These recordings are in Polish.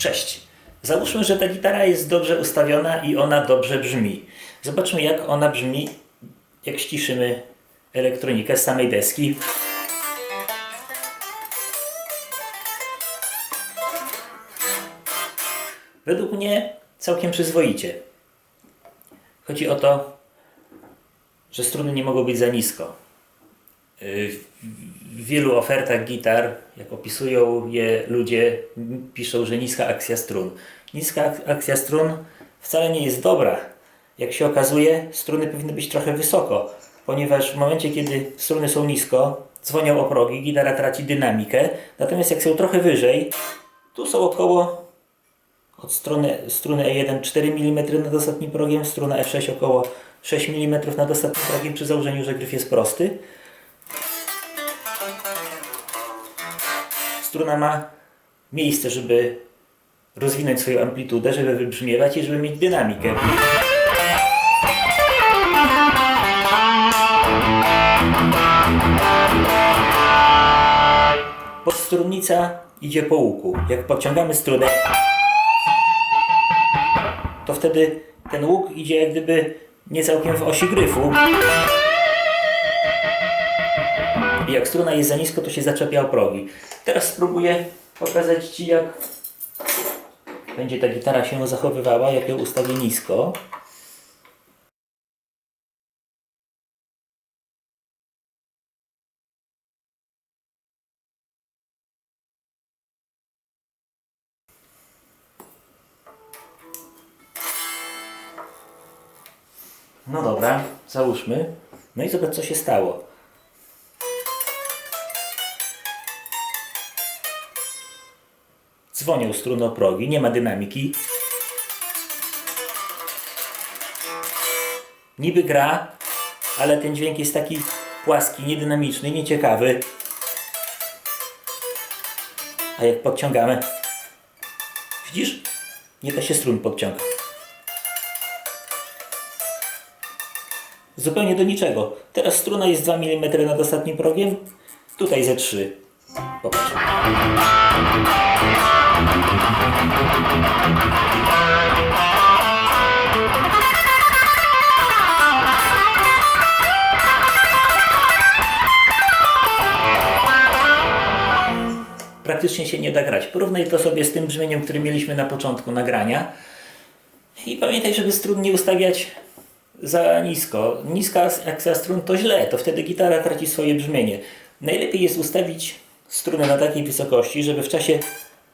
Cześć. Załóżmy, że ta gitara jest dobrze ustawiona i ona dobrze brzmi. Zobaczmy, jak ona brzmi, jak ściszymy elektronikę z samej deski. Według mnie całkiem przyzwoicie. Chodzi o to, że struny nie mogą być za nisko. Yy, W wielu ofertach gitar, jak opisują je ludzie, piszą, że niska akcja strun. Niska ak- akcja strun wcale nie jest dobra. Jak się okazuje, struny powinny być trochę wysoko, ponieważ w momencie, kiedy struny są nisko, dzwonią o progi, gitara traci dynamikę, natomiast jak są trochę wyżej, tu są około od strony, struny E1 4 mm nad ostatnim progiem, struna F6 około 6 mm nad ostatnim progiem przy założeniu, że gryf jest prosty. Struna ma miejsce, żeby rozwinąć swoją amplitudę, żeby wybrzmiewać i żeby mieć dynamikę. Podstrunnica idzie po łuku. Jak podciągamy strunę, to wtedy ten łuk idzie jak gdyby nie całkiem w osi gryfu. Jak struna jest za nisko, to się zaczepia o progi. Teraz spróbuję pokazać Ci, jak będzie ta gitara się zachowywała, jak ją ustawię nisko. No dobra, załóżmy. No i zobacz, co się stało. Dzwonią struny o progi, nie ma dynamiki. Niby gra, ale ten dźwięk jest taki płaski, niedynamiczny, nieciekawy. A jak podciągamy, widzisz? Nie da się strun podciągać. Zupełnie do niczego. Teraz struna jest 2 mm nad ostatnim progiem, tutaj ze 3. Popatrz. Praktycznie się nie da grać. Porównaj to sobie z tym brzmieniem, które mieliśmy na początku nagrania. I pamiętaj, żeby strun nie ustawiać za nisko. Niska akcja strun to źle, to wtedy gitara traci swoje brzmienie. Najlepiej jest ustawić struny na takiej wysokości, żeby w czasie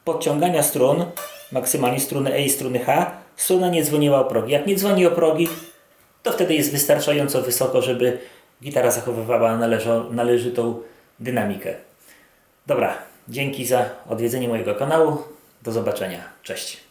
podciągania strun, maksymalnie struny E i struny H, struna nie dzwoniła o progi. Jak nie dzwoni o progi, to wtedy jest wystarczająco wysoko, żeby gitara zachowywała należo, należytą dynamikę. Dobra, dzięki za odwiedzenie mojego kanału. Do zobaczenia. Cześć.